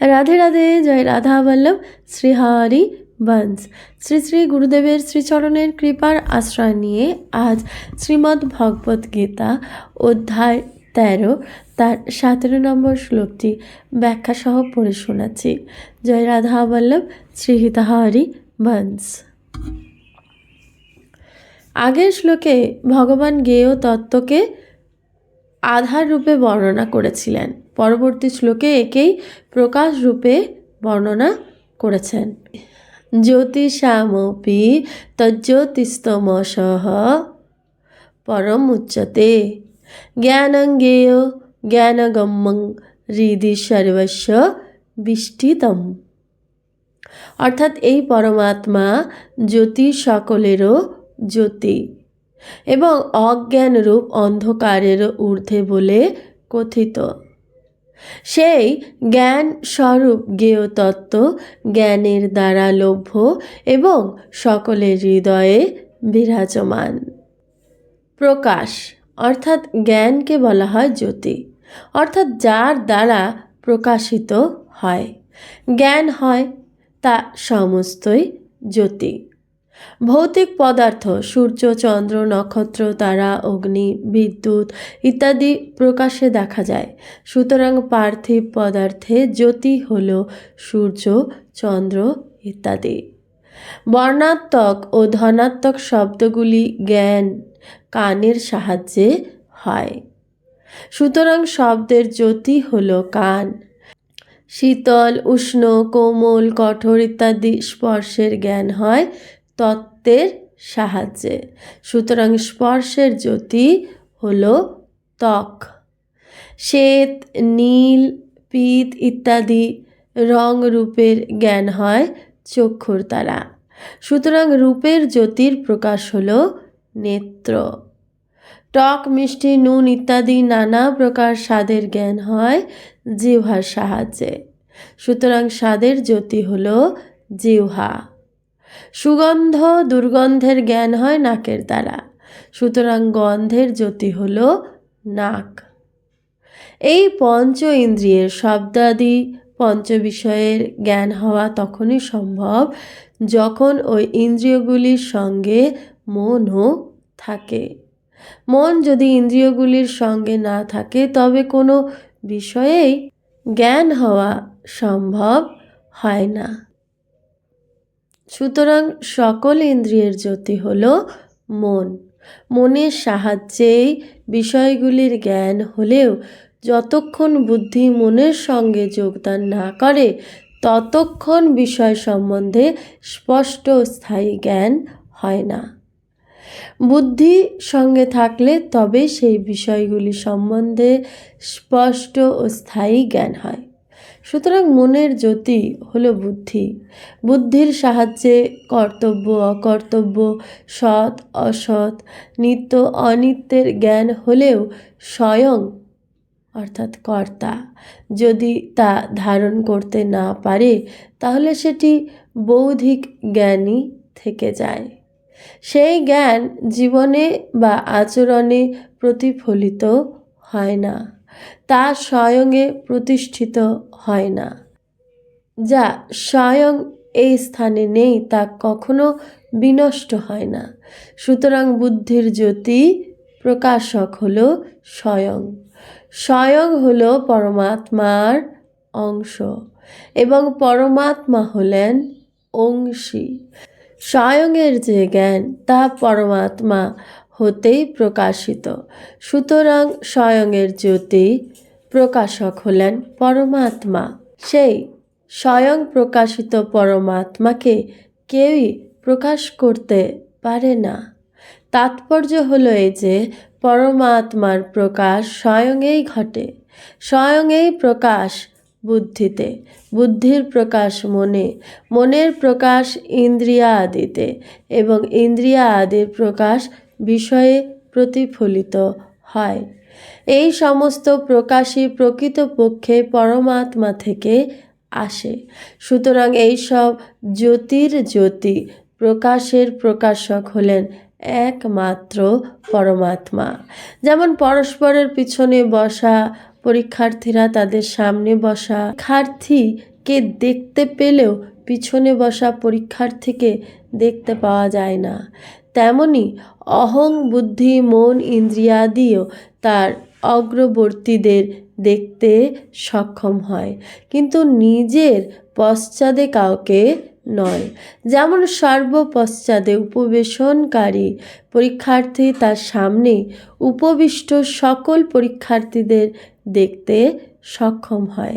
রাধে রাধে, জয় রাধা বল্লভ, শ্রীহরি বংশ শ্রী শ্রী গুরুদেবের শ্রীচরণের কৃপার আশ্রয় নিয়ে আজ শ্রীমদ্ ভগবত গীতা অধ্যায় তেরো, তার সতেরো নম্বর শ্লোকটি ব্যাখ্যা সহ পড়ে শোনাচ্ছি। জয় রাধা বল্লভ, শ্রীহিতাহরি বংশ আগের শ্লোকে ভগবান গেয় তত্ত্বকে আধার রূপে বর্ণনা করেছিলেন। পরবর্তী শ্লোকে একেই প্রকাশ রূপে বর্ণনা করেছেন। জ্যোতিষামপি তজ্জ্যোতিস্তমসহ পরম উচ্চতে জ্ঞানজ্ঞেয় জ্ঞানগম্যং হৃদি সর্বস্ব বিষ্টিতম অর্থাৎ এই পরমাত্মা জ্যোতি সকলেরও জ্যোতি। এবং অজ্ঞানরূপ অন্ধকারের ঊর্ধ্বে বলে কথিত। সেই জ্ঞান স্বরূপ জ্ঞেয় তত্ত্ব জ্ঞানের দ্বারা লভ্য এবং সকলের হৃদয়ে বিরাজমান। প্রকাশ, অর্থাৎ জ্ঞানকে বলা হয় জ্যোতি, অর্থাৎ যার দ্বারা প্রকাশিত হয়। জ্ঞান হয় তা সমস্তই জ্যোতি। ভৌতিক পদার্থ, সূর্য, চন্দ্র, নক্ষত্র, তারা, অগ্নি, বিদ্যুৎ ইত্যাদি প্রকাশে দেখা যায়। সুতরাং পার্থিব পদার্থে জ্যোতি হল সূর্য, চন্দ্র ইত্যাদি। বর্ণাত্মক ও ধনাত্মক শব্দগুলি জ্ঞান, কানের সাহায্যে হয়। সুতরাং শব্দের জ্যোতি হল কান। শীতল, উষ্ণ, কোমল, কঠোর ইত্যাদি স্পর্শের জ্ঞান হয় তত্ত্বের সাহায্যে। সুতরাং স্পর্শের জ্যোতি হল ত্বক। শ্বেত, নীল, পিত ইত্যাদি রং রূপের জ্ঞান হয় চক্ষুর দ্বারা। সুতরাং রূপের জ্যোতির প্রকাশ হল নেত্র। টক মিষ্টি, নুন ইত্যাদি নানা প্রকার স্বাদের জ্ঞান হয় জিহ্বার সাহায্যে। সুতরাং স্বাদের জ্যোতি হল জিহ্বা। সুগন্ধ দুর্গন্ধের জ্ঞান হয় নাকের দ্বারা। সুতরাং গন্ধের জ্যোতি হল নাক। এই পঞ্চ ইন্দ্রিয়ের শব্দাদি পঞ্চ বিষয়ের জ্ঞান হওয়া তখনই সম্ভব যখন ওই ইন্দ্রিয়গুলির সঙ্গে মনও থাকে। মন যদি ইন্দ্রিয়গুলির সঙ্গে না থাকে, তবে কোনো বিষয়েই জ্ঞান হওয়া সম্ভব হয় না। সুতরাং সকল ইন্দ্রিয়ের জ্যোতি হল মন। মনের সাহায্যেই বিষয়গুলির জ্ঞান হলেও যতক্ষণ বুদ্ধি মনের সঙ্গে যোগদান না করে, ততক্ষণ বিষয় সম্বন্ধে স্পষ্ট স্থায়ী জ্ঞান হয় না। বুদ্ধি সঙ্গে থাকলে তবে সেই বিষয়গুলি সম্বন্ধে স্পষ্ট ও স্থায়ী জ্ঞান হয়। সুতরাং মনের জ্যোতি হলো বুদ্ধি। বুদ্ধির সাহায্যে কর্তব্য, অকর্তব্য, সৎ, অসৎ, নিত্য, অনিত্যের জ্ঞান হলেও স্বয়ং, অর্থাৎ কর্তা, যদি তা ধারণ করতে না পারে, তাহলে সেটি বৌদ্ধিক জ্ঞানই থেকে যায়। সেই জ্ঞান জীবনে বা আচরণে প্রতিফলিত হয় না। তা স্বয়ংয়ে প্রতিষ্ঠিত হয় না। যা স্বয়ং এই স্থানে নেই তা কখনো বিনষ্ট হয় না। সুতরাং বুদ্ধির জ্যোতি প্রকাশক হল স্বয়ং। স্বয়ং হল পরমাত্মার অংশ এবং পরমাত্মা হলেন অংশী। স্বয়ংয়ের যে জ্ঞান, তা পরমাত্মা হতেই প্রকাশিত। সুতরাং স্বয়ংয়ের জ্যোতি প্রকাশক হলেন পরমাত্মা। সেই স্বয়ং প্রকাশিত পরমাত্মাকে কেউই প্রকাশ করতে পারে না। তাৎপর্য হলো এই যে, পরমাত্মার প্রকাশ স্বয়ংয়েই ঘটে। স্বয়ংয়েই প্রকাশ বুদ্ধিতে। বুদ্ধির প্রকাশ মনে। মনের প্রকাশ ইন্দ্রিয়া আদিতে এবং ইন্দ্রিয়া আদির প্রকাশ বিষয়ে প্রতিফলিত হয়। এই সমস্ত প্রকাশই প্রকৃতপক্ষে পরমাত্মা থেকে আসে। সুতরাং এইসব জ্যোতির জ্যোতি প্রকাশের প্রকাশক হলেন একমাত্র পরমাত্মা। যেমন পরস্পরের পিছনে বসা পরীক্ষার্থীরা তাদের সামনে বসা শিক্ষার্থীকে দেখতে পেলেও পিছনে বসা পরীক্ষার্থীকে দেখতে পাওয়া যায় না। তেমনি অহং বুদ্ধি মন ইন্দ্রিয়াদিও তার অগ্রবর্তীদের দেখতে সক্ষম হয়। কিন্তু নিজের পশ্চাদে কাউকে নয়। যেমন সর্বপশ্চাদে উপবেশনকারী পরীক্ষার্থী তার সামনে উপবিষ্ট সকল পরীক্ষার্থীদের দেখতে সক্ষম হয়।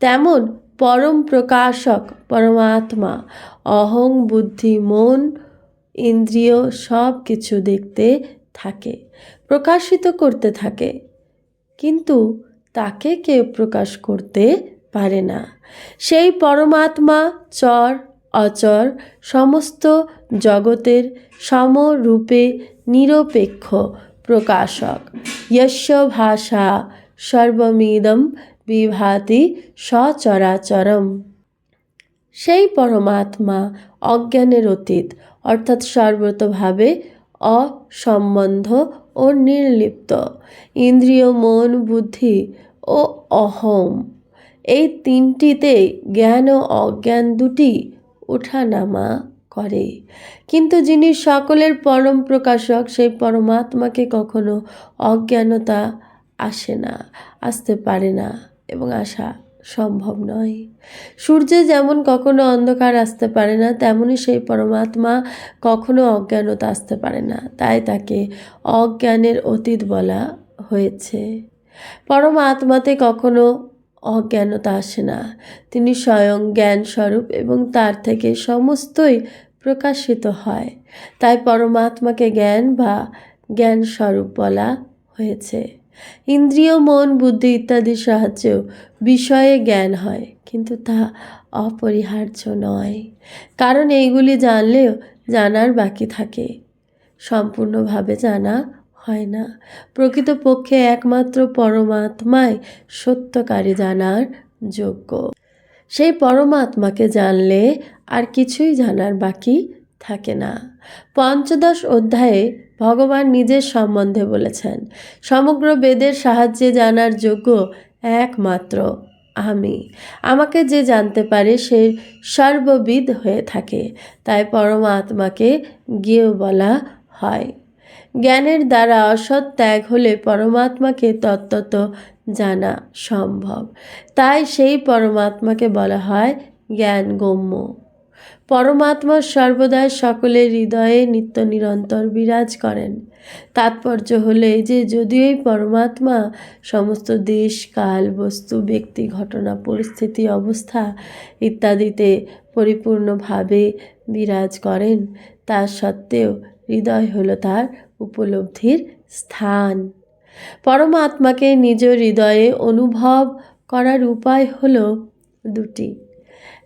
তেমন পরম প্রকাশক পরমাত্মা, অহং বুদ্ধি মন ইন্দ্রিয় সব কিছু দেখতে থাকে, প্রকাশিত করতে থাকে। কিন্তু তাকে কেউ প্রকাশ করতে পারে না। সেই পরমাত্মা, চর, অচর, সমস্ত জগতের সমরূপে নিরপেক্ষ প্রকাশক। যস্য ভাষা সর্বমিদম বিভাতি সচরাচরম। সেই পরমাত্মা অজ্ঞানের অতীত অর্থাৎ সর্বতভাবে অসম্বন্ধ ও নির্লিপ্ত। ইন্দ্রিয়, মন, বুদ্ধি ও অহম। এই তিনটিতে জ্ঞান ও অজ্ঞান দুটি ওঠানামা করে। কিন্তু যিনি সকলের পরম প্রকাশক, সেই পরমাত্মাকে কখনো অজ্ঞানতা আসে না, আসতে পারে না এবং আসা সম্ভব নয়। সূর্যে যেমন কখনো অন্ধকার আসতে পারে না, তেমনি সেই পরমাত্মা কখনো অজ্ঞানতা আসতে পারে না। তাই তাকে অজ্ঞানের অতীত বলা হয়েছে। পরমাত্মাতে কখনো অজ্ঞানতা আসে না। তিনি স্বয়ং জ্ঞান স্বরূপ এবং তার থেকে সমস্তই প্রকাশিত হয়। তাই পরমাত্মাকে জ্ঞান বা জ্ঞান স্বরূপ বলা হয়েছে। ইন্দ্রিয়, মন, বুদ্ধি ইত্যাদির সাহায্যেও বিষয়ে জ্ঞান হয়, কিন্তু তা অপরিহার্য নয়। কারণ এইগুলি জানলেও জানার বাকি থাকে। সম্পূর্ণভাবে জানা হয় না। প্রকৃতপক্ষে একমাত্র পরমাত্মাই সত্যকারী জানার যোগ্য। সেই পরমাত্মাকে জানলে আর কিছুই জানার বাকি থাকে না। পঞ্চদশ অধ্যায়ে ভগবান নিজের সম্বন্ধে বলেছেন, সমগ্র বেদের সাহায্যে জানার যোগ্য একমাত্র আমি। আমাকে যে জানতে পারে সে সর্ববিদ হয়ে থাকে, তাই পরমাত্মাকে জ্ঞেয় বলা হয়। জ্ঞানের দ্বারা অসৎ ত্যাগ হলে পরমাত্মাকে তত্ত্বত জানা সম্ভব। তাই সেই পরমাত্মাকে বলা হয় জ্ঞান গম্য পরমাত্মা সর্বদাই সকলের হৃদয়ে নিত্য নিরন্তর বিরাজ করেন। তাৎপর্য হলে যে, যদিও এই পরমাত্মা সমস্ত দেশ, কাল, বস্তু, ব্যক্তি, ঘটনা, পরিস্থিতি, অবস্থা ইত্যাদিতে পরিপূর্ণভাবে বিরাজ করেন, তা সত্ত্বেও হৃদয় হল তার উপলব্ধির স্থান। পরমাত্মাকে নিজ হৃদয়ে অনুভব করার উপায় হল দুটি।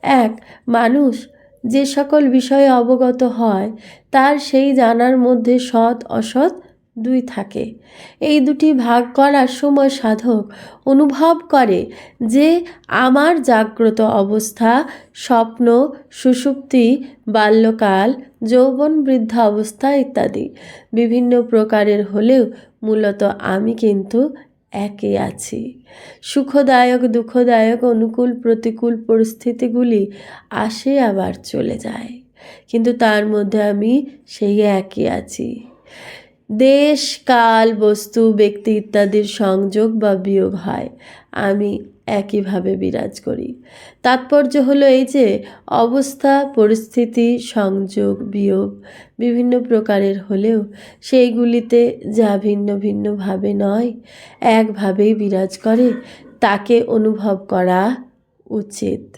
এক, মানুষ যে সকল বিষয়ে অবগত হয়, তার সেই জানার মধ্যে সৎ, অসৎ দুই থাকে। এই দুটি ভাগ করার সময় সাধক অনুভব করে যে আমার জাগ্রত অবস্থা, স্বপ্ন সুষুপ্তি বাল্যকাল, যৌবন বৃদ্ধা অবস্থা ইত্যাদি। বিভিন্ন প্রকারের হলেও মূলত আমি কিন্তু একে আছি। সুখদায়ক, দুঃখদায়ক, অনুকূল, প্রতিকূল পরিস্থিতিগুলি আসে আবার চলে যায়। কিন্তু তার মধ্যে আমি সেই একই আছি। দেশ, কাল, বস্তু, ব্যক্তি ইত্যাদির সংযোগ বা বিয়োগ হয়। আমি একইভাবে বিরাজ করি। তাৎপর্য হলো এই যে, অবস্থা, পরিস্থিতি, সংযোগ, বিয়োগ বিভিন্ন প্রকারের হলেও সেইগুলিতে যা ভিন্ন ভিন্নভাবে নয়, একভাবেই বিরাজ করে, তাকে অনুভব করা উচিত।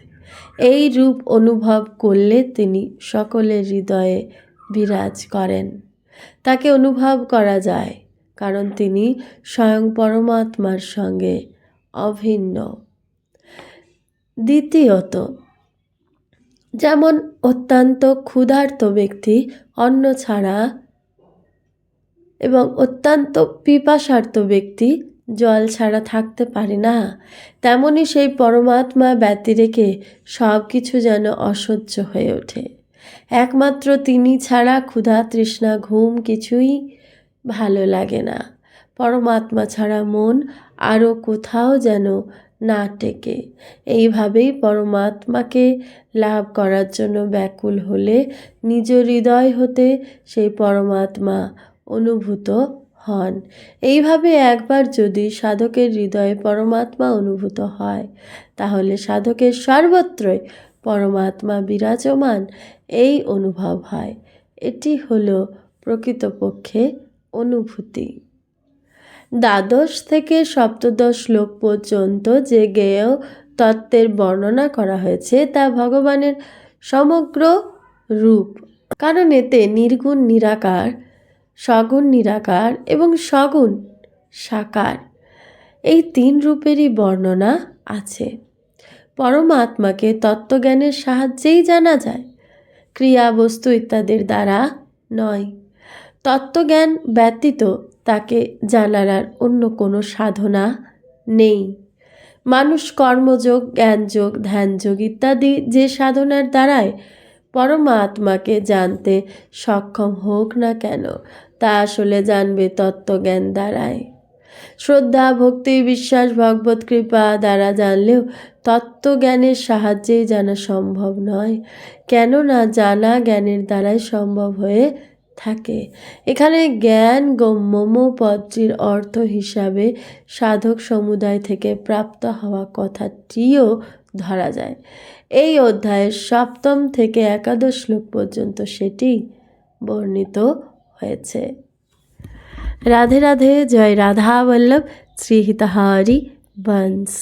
এই রূপ অনুভব করলে তিনি সকলের হৃদয়ে বিরাজ করেন। তাকে অনুভব করা যায়, কারণ তিনি স্বয়ং পরমাত্মার সঙ্গে অভিন্ন। দ্বিতীয়ত, যেমন অত্যন্ত ক্ষুধার্ত ব্যক্তি অন্ন ছাড়া এবং অত্যন্ত পিপাসার্ত ব্যক্তি জল ছাড়া থাকতে পারে না, তেমনি সেই পরমাত্মা ব্যতি রেখে সব কিছু যেন অসহ্য হয়ে ওঠে। একমাত্র তিনি ছাড়া ক্ষুধা, তৃষ্ণা, ঘুম কিছুই ভালো লাগে না। পরমাত্মা ছাড়া মন আরও কোথাও যেন না টেকে। এইভাবেই পরমাত্মাকে লাভ করার জন্য ব্যাকুল হলে নিজ হৃদয় হতে সেই পরমাত্মা অনুভূত হন। এইভাবে একবার যদি সাধকের হৃদয়ে পরমাত্মা অনুভূত হয়, তাহলে সাধকের সর্বত্রই পরমাত্মা বিরাজমান, এই অনুভব হয়। এটি হলো প্রকৃতপক্ষে অনুভূতি। দ্বাদশ থেকে সপ্তদশ শ্লোক পর্যন্ত যে জ্ঞেয় তত্ত্বের বর্ণনা করা হয়েছে তা ভগবানের সমগ্র রূপ। কারণ এতে নির্গুণ নিরাকার, সগুণ নিরাকার এবং সগুণ সাকার এই তিন রূপেরই বর্ণনা আছে। পরমাত্মাকে তত্ত্বজ্ঞানের সাহায্যেই জানা যায়। ক্রিয়া বস্তু ইত্যাদির দ্বারা নয়। তত্ত্বজ্ঞান ব্যতীত তাকে জানার আর অন্য কোনো সাধনা নেই। মানুষ কর্মযোগ, জ্ঞানযোগ, ধ্যানযোগ ইত্যাদি যে সাধনার দ্বারায় পরমাত্মাকে জানতে সক্ষম হোক না কেন, তা আসলে জানবে তত্ত্বজ্ঞান দ্বারায় শ্রদ্ধা, ভক্তি, বিশ্বাস ভগবত কৃপা দ্বারা জানলেও তত্ত্বজ্ঞানের সাহায্যেই জানা সম্ভব নয়। কেননা জানা জ্ঞানের দ্বারাই সম্ভব হয়ে থাকে। এখানে জ্ঞান গম্যম পদটির অর্থ হিসাবে সাধক সমুদায় থেকে প্রাপ্ত হওয়া কথাটিও ধরা যায়। এই অধ্যায়ের সপ্তম থেকে একাদশ শ্লোক পর্যন্ত সেটি বর্ণিত হয়েছে। রাধে রাধে জয় রাধা বল্লভ শ্রী হিতাহারি বংশ